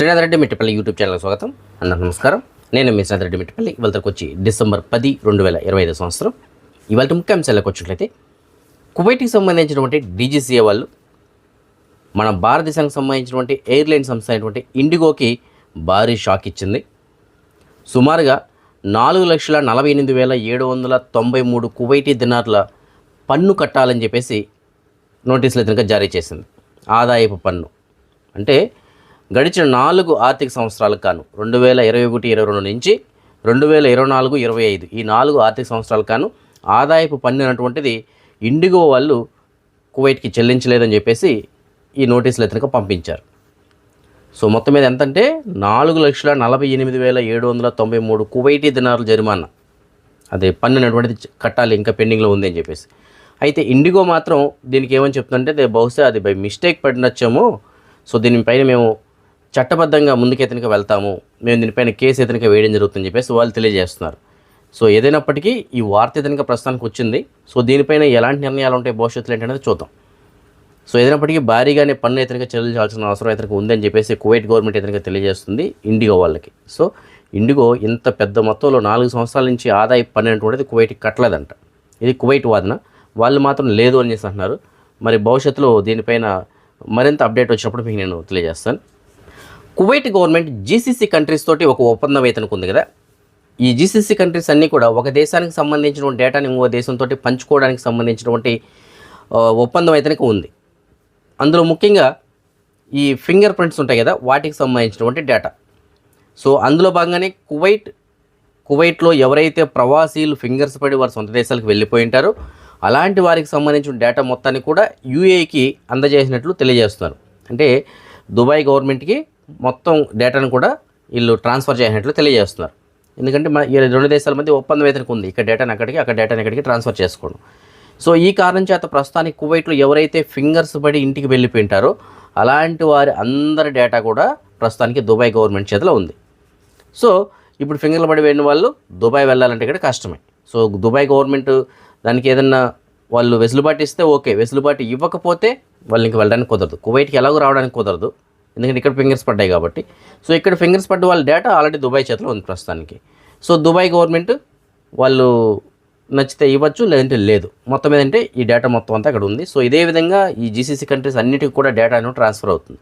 Srinath Reddy YouTube channel స్వాగతం. అందరికీ నమస్కారం. నేను మీ శ్రీనాథ్ రెడ్డి మిట్టపల్లి. ఇవాళకి వచ్చి డిసెంబర్ పది రెండు వేల ఇరవై ఐదు సంవత్సరం. ఇవాళ ముఖ్యాంశాలకు వచ్చినట్లయితే కువైట్కి సంబంధించినటువంటి డీజీసీఏ వాళ్ళు మన భారతదేశానికి సంబంధించినటువంటి ఎయిర్లైన్ సంస్థ అయినటువంటి ఇండిగోకి భారీ షాక్ ఇచ్చింది. సుమారుగా నాలుగు లక్షల నలభై ఎనిమిది వేల ఏడు వందల తొంభై మూడు కువైటీ దినార్ల పన్ను కట్టాలని చెప్పేసి నోటీసులు కనుక జారీ చేసింది. ఆదాయపు పన్ను. అంటే గడిచిన నాలుగు ఆర్థిక సంవత్సరాలకు కాను రెండు వేల ఇరవై ఒకటి ఇరవై రెండు నుంచి రెండు వేల ఇరవై నాలుగు ఇరవై ఐదు. ఈ నాలుగు ఆర్థిక సంవత్సరాలకు కాను ఆదాయపు పన్ను అనేటువంటిది ఇండిగో వాళ్ళు కువైట్కి చెల్లించలేదని చెప్పేసి ఈ నోటీసులు ఇతనికి పంపించారు. సో మొత్తం మీద ఎంతంటే నాలుగు లక్షల నలభై ఎనిమిది వేల ఏడు వందల తొంభై మూడు కువైటీ దినారుల జరిమానా. అదే పన్ను అనేటువంటిది కట్టాలి ఇంకా పెండింగ్లో ఉంది అని చెప్పేసి. అయితే ఇండిగో మాత్రం దీనికి ఏమని చెప్తుందంటే బహుశా అది బై మిస్టేక్ పడినచ్చేమో సో దీనిపైన మేము చట్టబద్ధంగా ముందుకెతనికి వెళ్తాము మేము దీనిపైన కేసు ఎతనిక వేయడం జరుగుతుందని చెప్పేసి వాళ్ళు తెలియజేస్తున్నారు. సో ఏదైనప్పటికీ ఈ వార్త ఎతనిక ప్రస్తుతానికి వచ్చింది. సో దీనిపైన ఎలాంటి నిర్ణయాలు ఉంటాయి భవిష్యత్తులో ఏంటనేది చూద్దాం. సో ఏదైనప్పటికీ భారీగానే పన్ను ఇతనిగా చెల్లించాల్సిన అవసరం ఇతనికి ఉందని చెప్పేసి కువైట్ గవర్నమెంట్ ఇతనిగా తెలియజేస్తుంది ఇండిగో వాళ్ళకి. సో ఇండిగో ఇంత పెద్ద మొత్తంలో నాలుగు సంవత్సరాల నుంచి ఆదాయ పన్ను అనేటువంటిది కువైట్కి కట్టలేదంట. ఇది కువైట్ వాదన. వాళ్ళు మాత్రం లేదు అని చేసి అంటున్నారు. మరి భవిష్యత్తులో దీనిపైన మరింత అప్డేట్ వచ్చినప్పుడు మీకు నేను తెలియజేస్తాను. కువైట్ గవర్నమెంట్ జీసీసీ కంట్రీస్ తోటి ఒక ఒప్పందం అయితే ఉంది కదా? ఈ జీసీసీ కంట్రీస్ అన్నీ కూడా ఒక దేశానికి సంబంధించిన డేటాని ఇంకో దేశంతో పంచుకోవడానికి సంబంధించినటువంటి ఒప్పందం అయితే ఉంది. అందులో ముఖ్యంగా ఈ ఫింగర్ ప్రింట్స్ ఉంటాయి కదా వాటికి సంబంధించినటువంటి డేటా సో అందులో భాగంగానే కువైట్ కువైట్లో ఎవరైతే ప్రవాసీలు ఫింగర్స్ పడి వారి సొంత దేశాలకు వెళ్ళిపోయి ఉంటారో అలాంటి వారికి సంబంధించిన డేటా మొత్తాన్ని కూడా యూఏకి అందజేసినట్లు తెలియజేస్తున్నారు. అంటే దుబాయ్ గవర్నమెంట్కి మొత్తం డేటాను కూడా వీళ్ళు ట్రాన్స్ఫర్ చేసినట్లు తెలియజేస్తున్నారు. ఎందుకంటే మన ఈ రెండు దేశాల మధ్య ఒప్పందం అయితే ఉంది ఇక్కడ డేటాని అక్కడికి అక్కడ డేటాని ఇక్కడికి ట్రాన్స్ఫర్ చేసుకోవడం సో ఈ కారణం చేత ప్రస్తుతానికి కువైట్లో ఎవరైతే ఫింగర్స్ పడి ఇంటికి వెళ్ళిపోయి ఉంటారో అలాంటి వారి అందరి డేటా కూడా ప్రస్తుతానికి దుబాయ్ గవర్నమెంట్ చేతిలో ఉంది. సో ఇప్పుడు ఫింగర్లు పడి వెళ్ళిన వాళ్ళు దుబాయ్ వెళ్ళాలంటే ఇక్కడ కష్టమే. సో దుబాయ్ గవర్నమెంట్ దానికి ఏదన్నా వాళ్ళు వెసులుబాటు ఇస్తే ఓకే వెసులుబాటు ఇవ్వకపోతే వాళ్ళు ఇంక వెళ్ళడానికి కుదరదు. కువైట్కి ఎలాగో రావడానికి కుదరదు. ఎందుకంటే ఇక్కడ ఫింగర్స్ పడ్డాయి కాబట్టి. సో ఇక్కడ ఫింగర్స్ పడ్డ వాళ్ళ డేటా ఆల్రెడీ దుబాయ్ చేతిలో ఉంది ప్రస్తుతానికి. సో దుబాయ్ గవర్నమెంట్ వాళ్ళు నచ్చితే ఇవ్వచ్చు లేదంటే లేదు. మొత్తం ఏంటంటే ఈ డేటా మొత్తం అంతా అక్కడ ఉంది. సో ఇదే విధంగా ఈ జీసీసీ కంట్రీస్ అన్నిటికీ కూడా డేటా అనేది ట్రాన్స్ఫర్ అవుతుంది.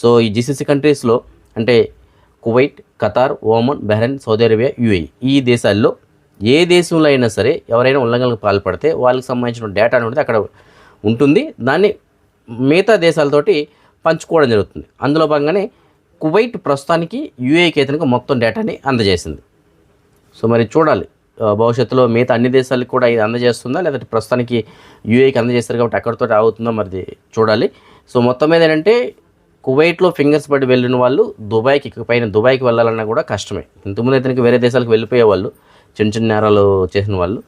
సో ఈ జీసీసీ కంట్రీస్లో అంటే Kuwait Qatar Oman Bahrain Saudi Arabia UAE ఈ దేశాల్లో ఏ దేశంలో అయినా సరే ఎవరైనా ఉల్లంఘనలకు పాల్పడితే వాళ్ళకి సంబంధించిన డేటా అనేది అక్కడ ఉంటుంది. దాన్ని మిగతా దేశాలతోటి పంచుకోవడం జరుగుతుంది. అందులో భాగంగానే కువైట్ ప్రస్తుతానికి యూఏకి అయితే మొత్తం డేటాని అందజేసింది. సో మరి చూడాలి. భవిష్యత్తులో మిగతా అన్ని దేశాలకు కూడా ఇది అందజేస్తుందా? లేదంటే ప్రస్తుతానికి యూఏకి అందజేస్తారు కాబట్టి అక్కడితో అవుతుందో మరి చూడాలి. సో మొత్తం మీద ఏంటంటే కువైట్లో ఫింగర్స్ పడి వెళ్ళిన వాళ్ళు దుబాయ్కి పైన దుబాయ్కి వెళ్ళాలన్నా కూడా కష్టమే. ఇంతకుముందు అయితే వేరే దేశాలకు వెళ్ళిపోయే వాళ్ళు చిన్న చిన్న నేరాలు చేసిన వాళ్ళు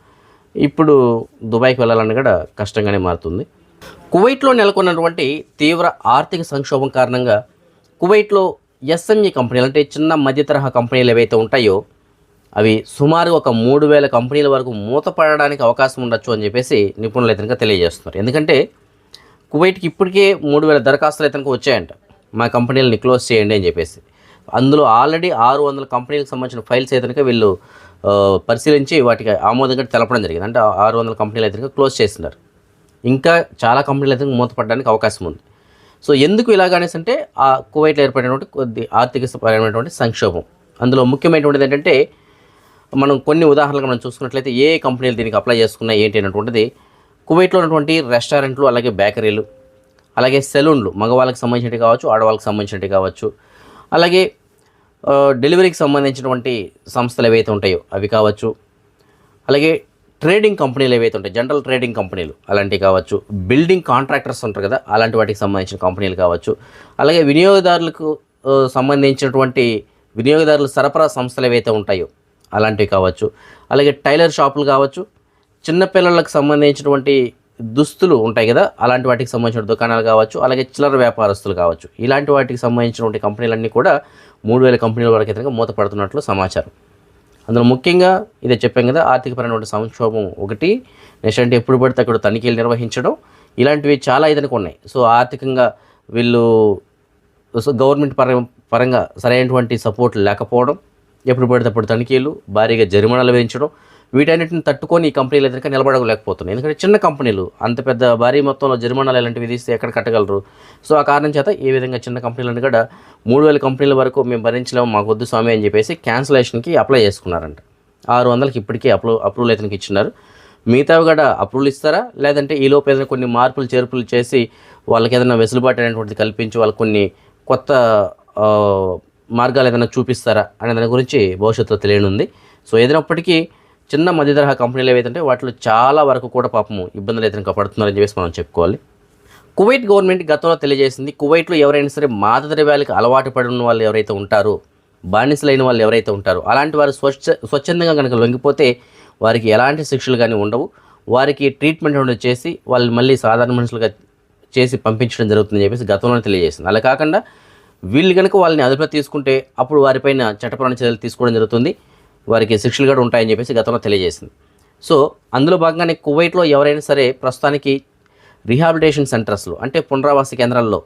ఇప్పుడు దుబాయ్కి వెళ్ళాలన్నా కూడా కష్టంగానే మారుతుంది. కువైట్లో నెలకొన్నటువంటి తీవ్ర ఆర్థిక సంక్షోభం కారణంగా కువైట్లో ఎస్ఎంఈ కంపెనీలు అంటే చిన్న మధ్య తరహా కంపెనీలు ఏవైతే ఉంటాయో అవి సుమారు ఒక మూడు వేల కంపెనీల వరకు మూతపడడానికి అవకాశం ఉండొచ్చు అని చెప్పేసి నిపుణులు అయితే తెలియజేస్తున్నారు. ఎందుకంటే కువైట్కి ఇప్పటికే మూడు వేల దరఖాస్తులు అయితే వచ్చాయంట. మా కంపెనీలని క్లోజ్ చేయండి అని చెప్పేసి. అందులో ఆల్రెడీ ఆరు వందల కంపెనీలకు సంబంధించిన ఫైల్స్ అయితే వీళ్ళు పరిశీలించి వాటికి ఆమోదంగా తెలపడం జరిగింది. అంటే ఆరు వందల కంపెనీలు అయితే క్లోజ్ చేస్తున్నారు. ఇంకా చాలా కంపెనీలు అయితే మూతపడడానికి అవకాశం ఉంది. సో ఎందుకు ఇలాగనేసి అంటే ఆ కువైట్లో ఏర్పడినటువంటి కొద్ది ఆర్థిక పరమైనటువంటి సంక్షోభం. అందులో ముఖ్యమైనటువంటిది ఏంటంటే మనం కొన్ని ఉదాహరణలు మనం చూసుకున్నట్లయితే ఏ కంపెనీలు దీనికి అప్లై చేసుకున్నా ఏంటి అనేటువంటిది కువైట్లో ఉన్నటువంటి రెస్టారెంట్లు అలాగే బేకరీలు అలాగే సెలూన్లు మగవాళ్ళకి సంబంధించినవి కావచ్చు ఆడవాళ్ళకి సంబంధించినవి కావచ్చు అలాగే డెలివరీకి సంబంధించినటువంటి సంస్థలు ఏవైతే ఉంటాయో అవి కావచ్చు అలాగే ట్రేడింగ్ కంపెనీలు ఏవైతే ఉంటాయి జనరల్ ట్రేడింగ్ కంపెనీలు అలాంటివి కావచ్చు బిల్డింగ్ కాంట్రాక్టర్స్ ఉంటారు కదా అలాంటి వాటికి సంబంధించిన కంపెనీలు కావచ్చు అలాగే వినియోగదారులకు సంబంధించినటువంటి వినియోగదారుల సరఫరా సంస్థలు ఏవైతే ఉంటాయో అలాంటివి కావచ్చు అలాగే టైలర్ షాపులు కావచ్చు చిన్నపిల్లలకు సంబంధించినటువంటి దుస్తులు ఉంటాయి కదా అలాంటి వాటికి సంబంధించిన దుకాణాలు కావచ్చు అలాగే చిల్లర వ్యాపారస్తులు కావచ్చు ఇలాంటి వాటికి సంబంధించినటువంటి కంపెనీలన్నీ కూడా మూడు వేల కంపెనీల వరకు అయితే మూతపడుతున్నట్లు సమాచారం. అందులో ముఖ్యంగా ఇదే చెప్పాం కదా ఆర్థికపరమైనటువంటి సంక్షోభం ఒకటి నెక్స్ట్ అంటే ఎప్పుడు పడితే అక్కడ తనిఖీలు నిర్వహించడం ఇలాంటివి చాలా ఇదనికి ఉన్నాయి. సో ఆర్థికంగా వీళ్ళు సో గవర్నమెంట్ పర పరంగా సరైనటువంటి సపోర్ట్ లేకపోవడం ఎప్పుడు పడితే అప్పుడు తనిఖీలు భారీగా జరిమానాలు వేయించడం వీటన్నిటిని తట్టుకొని ఈ కంపెనీలు అయితే నిలబడలేకపోతున్నాయి. ఎందుకంటే చిన్న కంపెనీలు అంత పెద్ద భారీ మొత్తంలో జరిమానాలు ఇలాంటివి విధిస్తే ఎక్కడ కట్టగలరు? సో ఆ కారణం చేత ఈ విధంగా చిన్న కంపెనీలను కూడా మూడు వేల కంపెనీల వరకు మేము భరించలేము మాకు వద్దు స్వామి అని చెప్పేసి క్యాన్సిలేషన్కి అప్లై చేసుకున్నారంట. ఆరు వందలకి ఇప్పటికీ అప్రూ అప్రూవల్ అయితే ఇచ్చినారు. మిగతావి కూడా అప్రూవల్ ఇస్తారా? లేదంటే ఈ లోపు ఏదైనా కొన్ని మార్పులు చేర్పులు చేసి వాళ్ళకి ఏదైనా వెసులుబాటు అనేటువంటిది కల్పించి వాళ్ళకి కొన్ని కొత్త మార్గాలు ఏదైనా చూపిస్తారా? అనే దాని గురించి భవిష్యత్తులో తెలియనుంది. సో ఏదైనప్పటికీ చిన్న మధ్య తరహా కంపెనీలు ఏవైతే వాటిలో చాలా వరకు కూడా పాపము ఇబ్బందులు అయితే పడుతున్నారని చెప్పేసి మనం చెప్పుకోవాలి. కువైట్ గవర్నమెంట్ గతంలో తెలియజేసింది కువైట్లో ఎవరైనా సరే మాదక ద్రవ్యాలకు అలవాటు పడిన వాళ్ళు ఎవరైతే ఉంటారో బానిసలైన వాళ్ళు ఎవరైతే ఉంటారో అలాంటి వారు స్వచ్ఛ స్వచ్ఛందంగా కనుక లొంగిపోతే వారికి ఎలాంటి శిక్షలు కానీ ఉండవు. వారికి ట్రీట్మెంట్ అనేది చేసి వాళ్ళు మళ్ళీ సాధారణ మనుషులుగా చేసి పంపించడం జరుగుతుందని చెప్పేసి గతంలో తెలియజేసింది. అలా కాకుండా వీళ్ళు కనుక వాళ్ళని అదుపులో తీసుకుంటే అప్పుడు వారిపైన చట్టపరమైన చర్యలు తీసుకోవడం జరుగుతుంది. వారికి శిక్షలు కూడా ఉంటాయని చెప్పేసి గతంలో తెలియజేసింది. సో అందులో భాగంగానే కువైట్లో ఎవరైనా సరే ప్రస్తుతానికి రీహాబిలిటేషన్ సెంటర్స్లో అంటే పునరావాస కేంద్రాల్లో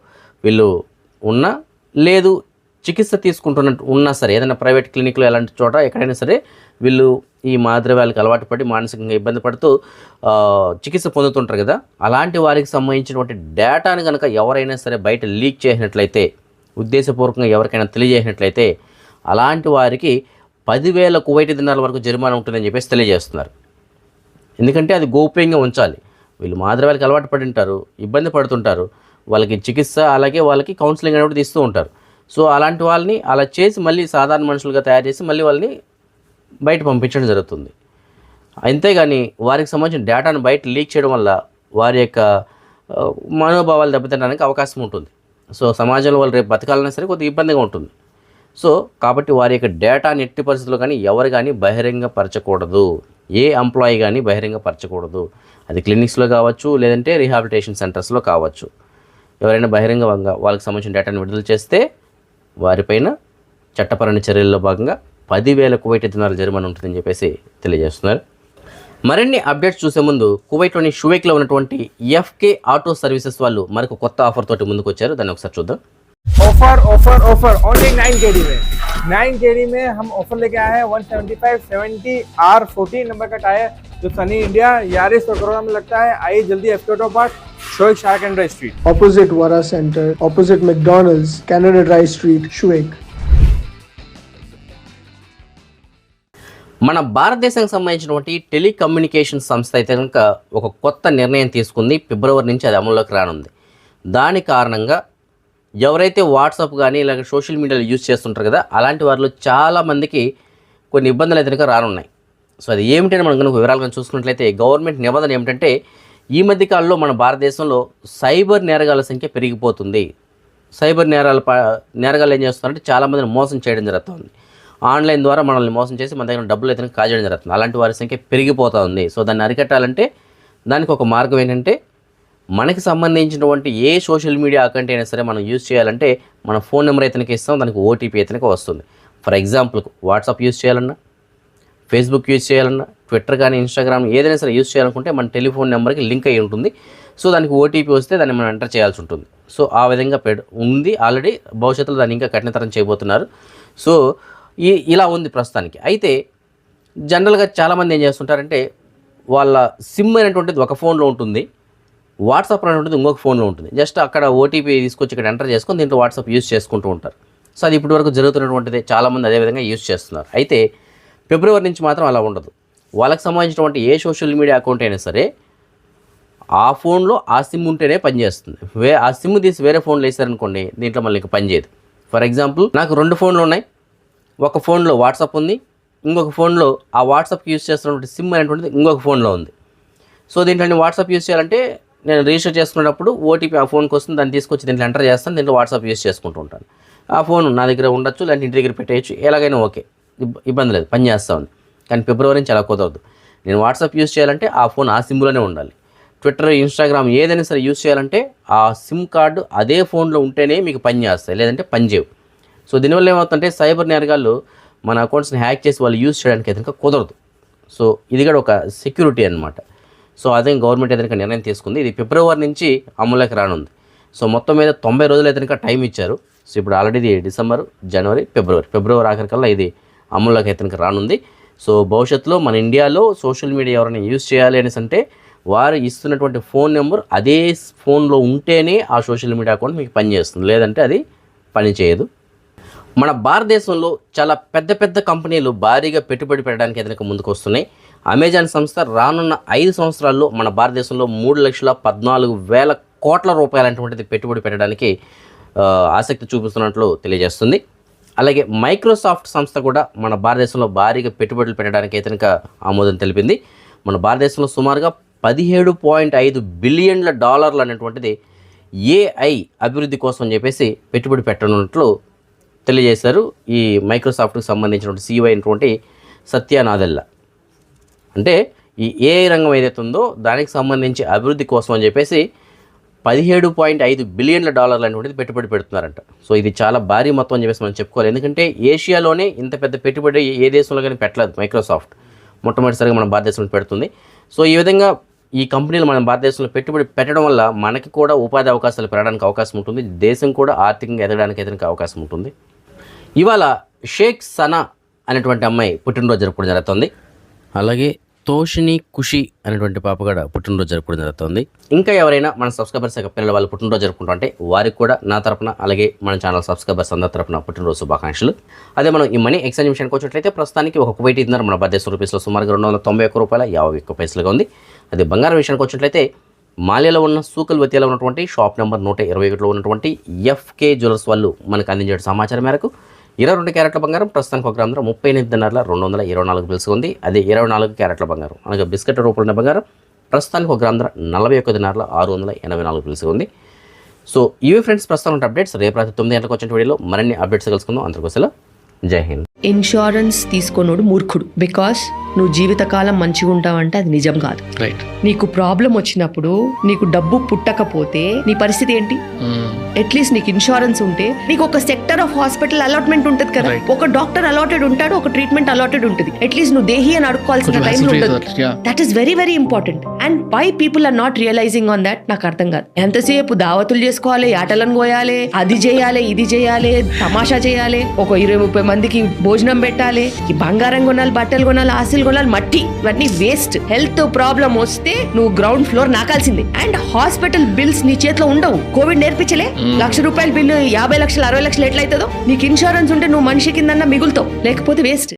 వీళ్ళు ఉన్నా లేదు చికిత్స తీసుకుంటున్నట్టు ఉన్నా సరే ఏదైనా ప్రైవేట్ క్లినిక్లో ఎలాంటి చోట ఎక్కడైనా సరే వీళ్ళు ఈ మాద్రవ్యాలకు అలవాటు పడి మానసికంగా ఇబ్బంది పడుతూ చికిత్స పొందుతుంటారు కదా. అలాంటి వారికి సంబంధించినటువంటి డేటాను కనుక ఎవరైనా సరే బయట లీక్ చేసినట్లయితే ఉద్దేశపూర్వకంగా ఎవరికైనా తెలియజేసినట్లయితే అలాంటి వారికి పదివేల కువైటి దినాల వరకు జరిమానా ఉంటుందని చెప్పేసి తెలియజేస్తున్నారు. ఎందుకంటే అది గోప్యంగా ఉంచాలి. వీళ్ళు మాదిరి అలవాటు పడి ఉంటారు ఇబ్బంది పడుతుంటారు. వాళ్ళకి చికిత్స అలాగే వాళ్ళకి కౌన్సిలింగ్ అనేది కూడా ఇస్తూ ఉంటారు. సో అలాంటి వాళ్ళని అలా చేసి మళ్ళీ సాధారణ మనుషులుగా తయారు చేసి మళ్ళీ వాళ్ళని బయట పంపించడం జరుగుతుంది. అంతేగాని వారికి సంబంధించిన డేటాను బయట లీక్ చేయడం వల్ల వారి యొక్క మనోభావాలు దెబ్బతినడానికి అవకాశం ఉంటుంది. సో సమాజంలో వాళ్ళు రేపు బతకాలన్నా సరే కొద్దిగా ఇబ్బందిగా ఉంటుంది. సో కాబట్టి వారి యొక్క డేటాని ఎట్టి పరిస్థితుల్లో కానీ ఎవరు కానీ బహిరంగపరచకూడదు. ఏ ఎంప్లాయీ కానీ బహిరంగపరచకూడదు. అది క్లినిక్స్లో కావచ్చు లేదంటే రీహాబిలిటేషన్ సెంటర్స్లో కావచ్చు. ఎవరైనా బహిరంగంగా వాళ్ళకి సంబంధించిన డేటాను విడుదల చేస్తే వారిపైన చట్టపరమైన చర్యల్లో భాగంగా పదివేల కువైట్ దినాల జరిమానా ఉంటుందని చెప్పేసి తెలియజేస్తున్నారు. మరిన్ని అప్డేట్స్ చూసే ముందు కువైట్లోని షువేక్లో ఉన్నటువంటి ఎఫ్కే ఆటో సర్వీసెస్ వాళ్ళు మరొక కొత్త ఆఫర్ తోటి ముందుకు వచ్చారు దాన్ని ఒకసారి చూద్దాం. Offer offer offer only nine K D में नाइन के डी में हम ऑफर लेके आए हैं one seventy five seventy R fourteen number का टायर जो सनी इंडिया यारिस और करोड़ा में लगता है आइए जल्दी एफकेटो पार्ट शोक shark and street opposite Wara Center, opposite McDonald's, Canada Dry Street, Shuik. మన భారతదేశానికి సంబంధించినటువంటి టెలికమ్యూనికేషన్ సంస్థ అయితే కనుక ఒక కొత్త నిర్ణయం తీసుకుంది ఫిబ్రవరి నుంచి అది అమల్లోకి రానుంది దాని కారణంగా ఎవరైతే వాట్సాప్ కానీ ఇలాగ సోషల్ మీడియాలో యూజ్ చేస్తుంటారు కదా అలాంటి వారిలో చాలామందికి కొన్ని ఇబ్బందులు అయితే కనుక రానున్నాయి. సో అది ఏమిటని మనం కనుక వివరాలుగా చూసుకున్నట్లయితే గవర్నమెంట్ నిబంధన ఏమిటంటే ఈ మధ్య కాలంలో మన భారతదేశంలో సైబర్ నేరగాల సంఖ్య పెరిగిపోతుంది. సైబర్ నేరాల నేరగాలు ఏం చేస్తున్నారంటే చాలామందిని మోసం చేయడం జరుగుతుంది. ఆన్లైన్ ద్వారా మనల్ని మోసం చేసి మన దగ్గర డబ్బులు అయితే కాజేయడం జరుగుతుంది. అలాంటి వారి సంఖ్య పెరిగిపోతూ ఉంది. సో దాన్ని అరికట్టాలంటే దానికి ఒక మార్గం ఏంటంటే మనకి సంబంధించినటువంటి ఏ సోషల్ మీడియా అకౌంట్ అయినా సరే మనం యూజ్ చేయాలంటే మన ఫోన్ నెంబర్ ఇతనికి ఇస్తాం దానికి ఓటీపీ ఇతనికి వస్తుంది. ఫర్ ఎగ్జాంపుల్ వాట్సాప్ యూజ్ చేయాలన్నా ఫేస్బుక్ యూజ్ చేయాలన్నా ట్విట్టర్ కానీ ఇన్స్టాగ్రామ్ ఏదైనా సరే యూజ్ చేయాలనుకుంటే మన టెలిఫోన్ నెంబర్కి లింక్ అయి ఉంటుంది. సో దానికి ఓటీపీ వస్తే దాన్ని మనం ఎంటర్ చేయాల్సి ఉంటుంది. సో ఆ విధంగా పెడ్ ఉంది. ఆల్రెడీ భవిష్యత్తులో దాన్ని ఇంకా కఠినతరం చేయబోతున్నారు. సో ఈ ఇలా ఉంది ప్రస్తుతానికి. అయితే జనరల్గా చాలామంది ఏం చేస్తుంటారంటే వాళ్ళ సిమ్ అనేటువంటిది ఒక ఫోన్లో ఉంటుంది. వాట్సాప్ అనేది ఇంకొక ఫోన్లో ఉంటుంది. జస్ట్ అక్కడ ఓటీపీ తీసుకొచ్చి ఇక్కడ ఎంటర్ చేసుకొని దీంట్లో వాట్సాప్ యూజ్ చేసుకుంటూ ఉంటారు. సో అది ఇప్పటి వరకు జరుగుతున్నటువంటిది చాలామంది అదే విధంగా యూజ్ చేస్తున్నారు. అయితే ఫిబ్రవరి నుంచి మాత్రం అలా ఉండదు. వాళ్ళకి సంబంధించినటువంటి ఏ సోషల్ మీడియా అకౌంట్ అయినా సరే ఆ ఫోన్లో ఆ సిమ్ ఉంటేనే పనిచేస్తుంది. వే ఆ సిమ్ తీసి వేరే ఫోన్లో వేసారనుకోండి దీంట్లో మళ్ళీ ఇంకా పనిచేయదు ఫర్ ఎగ్జాంపుల్ నాకు రెండు ఫోన్లు ఉన్నాయి. ఒక ఫోన్లో వాట్సాప్ ఉంది ఇంకొక ఫోన్లో ఆ వాట్సాప్కి యూస్ చేస్తున్నటువంటి సిమ్ అనేటువంటిది ఇంకొక ఫోన్లో ఉంది. సో దీంట్లో వాట్సాప్ యూస్ చేయాలంటే నేను రిజిస్టర్ చేసుకున్నప్పుడు ఓటీపీ ఆ ఫోన్కి వస్తుంది దాన్ని తీసుకొచ్చి దీంట్లో ఎంటర్ చేస్తాను దీంట్లో వాట్సాప్ యూస్ చేసుకుంటూ ఉంటాను. ఆ ఫోన్ నా దగ్గర ఉండొచ్చు లేదంటే ఇంటి దగ్గర పెట్టేయచ్చు ఎలాగైనా ఓకే. ఇబ్బంది లేదు పని చేస్తా ఉంది. కానీ ఫిబ్రవరి నుంచి అలా కుదరదు. నేను వాట్సాప్ యూస్ చేయాలంటే ఆ ఫోన్ ఆ సిమ్లోనే ఉండాలి. ట్విట్టర్ ఇన్స్టాగ్రామ్ ఏదైనా సరే యూస్ చేయాలంటే ఆ సిమ్ కార్డు అదే ఫోన్లో ఉంటేనే మీకు పని చేస్తాయి లేదంటే పని చేయవు. సో దీనివల్ల ఏమవుతుందంటే సైబర్ నేరగాళ్ళు మన అకౌంట్స్ని హ్యాక్ చేసి వాళ్ళు యూస్ చేయడానికి అయితే కుదరదు. సో ఇది కూడా ఒక సెక్యూరిటీ అనమాట సో అదే గవర్నమెంట్ ఏదైనా నిర్ణయం తీసుకుంది. ఇది ఫిబ్రవరి నుంచి అమలులోకి రానుంది. సో మొత్తం మీద తొంభై రోజులు అయితే టైం ఇచ్చారు. సో ఇప్పుడు ఆల్రెడీ ఇది డిసెంబర్ జనవరి ఫిబ్రవరి. ఫిబ్రవరి ఆఖరికల్లా ఇది అమల్లోకి అయితే రానుంది. సో భవిష్యత్తులో మన ఇండియాలో సోషల్ మీడియా ఎవరైనా యూజ్ చేయాలి అనేసి అంటే వారు ఇస్తున్నటువంటి ఫోన్ నెంబర్ అదే ఫోన్లో ఉంటేనే ఆ సోషల్ మీడియా అకౌంట్ మీకు పనిచేస్తుంది లేదంటే అది పనిచేయదు మన భారతదేశంలో చాలా పెద్ద పెద్ద కంపెనీలు భారీగా పెట్టుబడి పెట్టడానికి ఎదురుక ముందుకు వస్తున్నాయి. అమెజాన్ సంస్థ రానున్న ఐదు సంవత్సరాల్లో మన భారతదేశంలో మూడు లక్షల పద్నాలుగు వేల కోట్ల రూపాయలటువంటిది పెట్టుబడి పెట్టడానికి ఆసక్తి చూపిస్తున్నట్లు తెలియజేస్తుంది. అలాగే మైక్రోసాఫ్ట్ సంస్థ కూడా మన భారతదేశంలో భారీగా పెట్టుబడులు పెట్టడానికి అయితే కనుక ఆమోదం తెలిపింది. మన భారతదేశంలో సుమారుగా పదిహేడు పాయింట్ ఐదు బిలియన్ల డాలర్లు అనేటువంటిది ఏఐ అభివృద్ధి కోసం అని చెప్పేసి పెట్టుబడి పెట్టనున్నట్లు తెలియజేశారు ఈ మైక్రోసాఫ్ట్కి సంబంధించినటువంటి సీఈఓ అయినటువంటి సత్యానాదెల్లా అంటే ఈ ఏఐ రంగం ఏదైతే ఉందో దానికి సంబంధించి అభివృద్ధి కోసం అని చెప్పేసి పదిహేడు పాయింట్ ఐదు బిలియన్ల డాలర్లు అనేటువంటిది పెట్టుబడి పెడుతున్నారంట. సో ఇది చాలా భారీ మొత్తం అని చెప్పేసి మనం చెప్పుకోవాలి. ఎందుకంటే ఏషియాలోనే ఇంత పెద్ద పెట్టుబడి ఏ దేశంలో కానీ పెట్టలేదు మైక్రోసాఫ్ట్. మొట్టమొదటిసారిగా మన భారతదేశంలో పెడుతుంది. సో ఈ విధంగా ఈ కంపెనీలు మనం భారతదేశంలో పెట్టుబడి పెట్టడం వల్ల మనకి కూడా ఉపాధి అవకాశాలు పెరగడానికి అవకాశం ఉంటుంది. దేశం కూడా ఆర్థికంగా ఎదగడానికి ఎదగడానికి అవకాశం ఉంటుంది. ఇవాళ షేక్ సనా అనేటువంటి అమ్మాయి పుట్టినరోజు జరుపుకోవడం జరుగుతుంది. అలాగే తోషిని ఖుషి అనేటువంటి పాప కూడా పుట్టినరోజు జరుపుకోవడం జరుగుతుంది. ఇంకా ఎవరైనా మన సబ్స్క్రైబర్స్ యొక్క పిల్లల వాళ్ళు పుట్టినరోజు జరుపుకుంటుంటే వారికి కూడా నా తరపున అలాగే మన ఛానల్ సబ్స్క్రైబర్స్ అందరి తరపున పుట్టినరోజు శుభాకాంక్షలు. అదే మనం ఈ మనీ ఎక్స్చేంజ్ విషయానికి వచ్చినట్లయితే ప్రస్తుతానికి ఒక కువైట్ ఇద్దరు మన భారతదేశ రూపీస్లో సుమారుగా రెండు వందల తొంభై ఒక్క రూపాయల యాభై ఒక్క పైసలుగా ఉంది. అదే బంగారం విషయానికి వచ్చినట్లయితే మాల్యాలో ఉన్న సూకల్ వతియాలో ఉన్నటువంటి షాప్ నెంబర్ నూట ఇరవై ఒకటిలో ఉన్నటువంటి ఎఫ్కే జ్యువెలర్స్ వాళ్ళు మనకు అందించే సమాచారం మేరకు ఇరవై రెండు క్యారెట్ల బంగారం ప్రస్తుతానికి ఒక గ్రామంలో ముప్పై ఎనిమిదిన్నర రెండు వందల ఇరవై నాలుగు పిలుసు ఉంది. అదే ఇరవై నాలుగు క్యారెట్ల బంగారం అలాగే బిస్కెట్ రూపంలో బంగారం ప్రస్తుతానికి ఒక గ్రామ నలభై నలభై ఒకటిన్నర ఆరు వందల ఎనభై నాలుగు పిలుసు ఉంది. సో ఇవి ఫ్రెండ్స్ ప్రస్తుతం అప్డేట్స్. రేపు రాత్రి తొమ్మిది గంటలకు వచ్చిన వీడియోలో మరిన్ని అప్డేట్స్ కలుసుకుందాం. అందరికోసం జై హింద్. ఇన్సూరెన్స్ తీసుకోనోడు మూర్ఖుడు. బికాస్ నువ్వు జీవితకాలం మంచిగా ఉంటావంటే అది నిజం కాదు. నీకు ప్రాబ్లం వచ్చినప్పుడు నీకు డబ్బు పుట్టకపోతే నీ పరిస్థితి ఏంటి? అట్లీస్ట్ నీకు ఇన్సూరెన్స్ ఉంటే నీకు ఒక సెక్టర్ ఆఫ్ హాస్పిటల్ అలాట్మెంట్ ఉంటుంది కదా. ఒక డాక్టర్ అలాటెడ్ ఉంటాడు ఒక ట్రీట్మెంట్ అలాటెడ్ ఉంటుంది. అట్లీస్ట్ నువ్వు దేహి అని అడుక్కోవాల్సిన టైం ఉంటుంది. That is very very important and why people are not realizing on that నాకు అర్థం కాదు. ఎంతసేపు దావతులు చేసుకోవాలి ఆటలను కోయాలి అది చేయాలి ఇది చేయాలి తమాషా చేయాలి ఒక ఇరవై ముప్పై మందికి భోజనం పెట్టాలి ఈ బంగారం కొనాలి బట్టలు కొనాలి ఆస్తులు కొనాలి మట్టి ఇవన్నీ వేస్ట్ హెల్త్ ప్రాబ్లం వస్తే నువ్వు గ్రౌండ్ ఫ్లోర్ నాకాల్సిందే. అండ్ హాస్పిటల్ బిల్స్ నీ చేతిలో ఉండవు. కోవిడ్ నేర్పించలే. లక్ష రూపాయల బిల్లు యాభై లక్షలు అరవై లక్షలు ఎట్లయితుందో నీకు ఇన్సూరెన్స్ ఉంటే నువ్వు మనిషి కిందన్నా మిగులుతావు. లేకపోతే వేస్ట్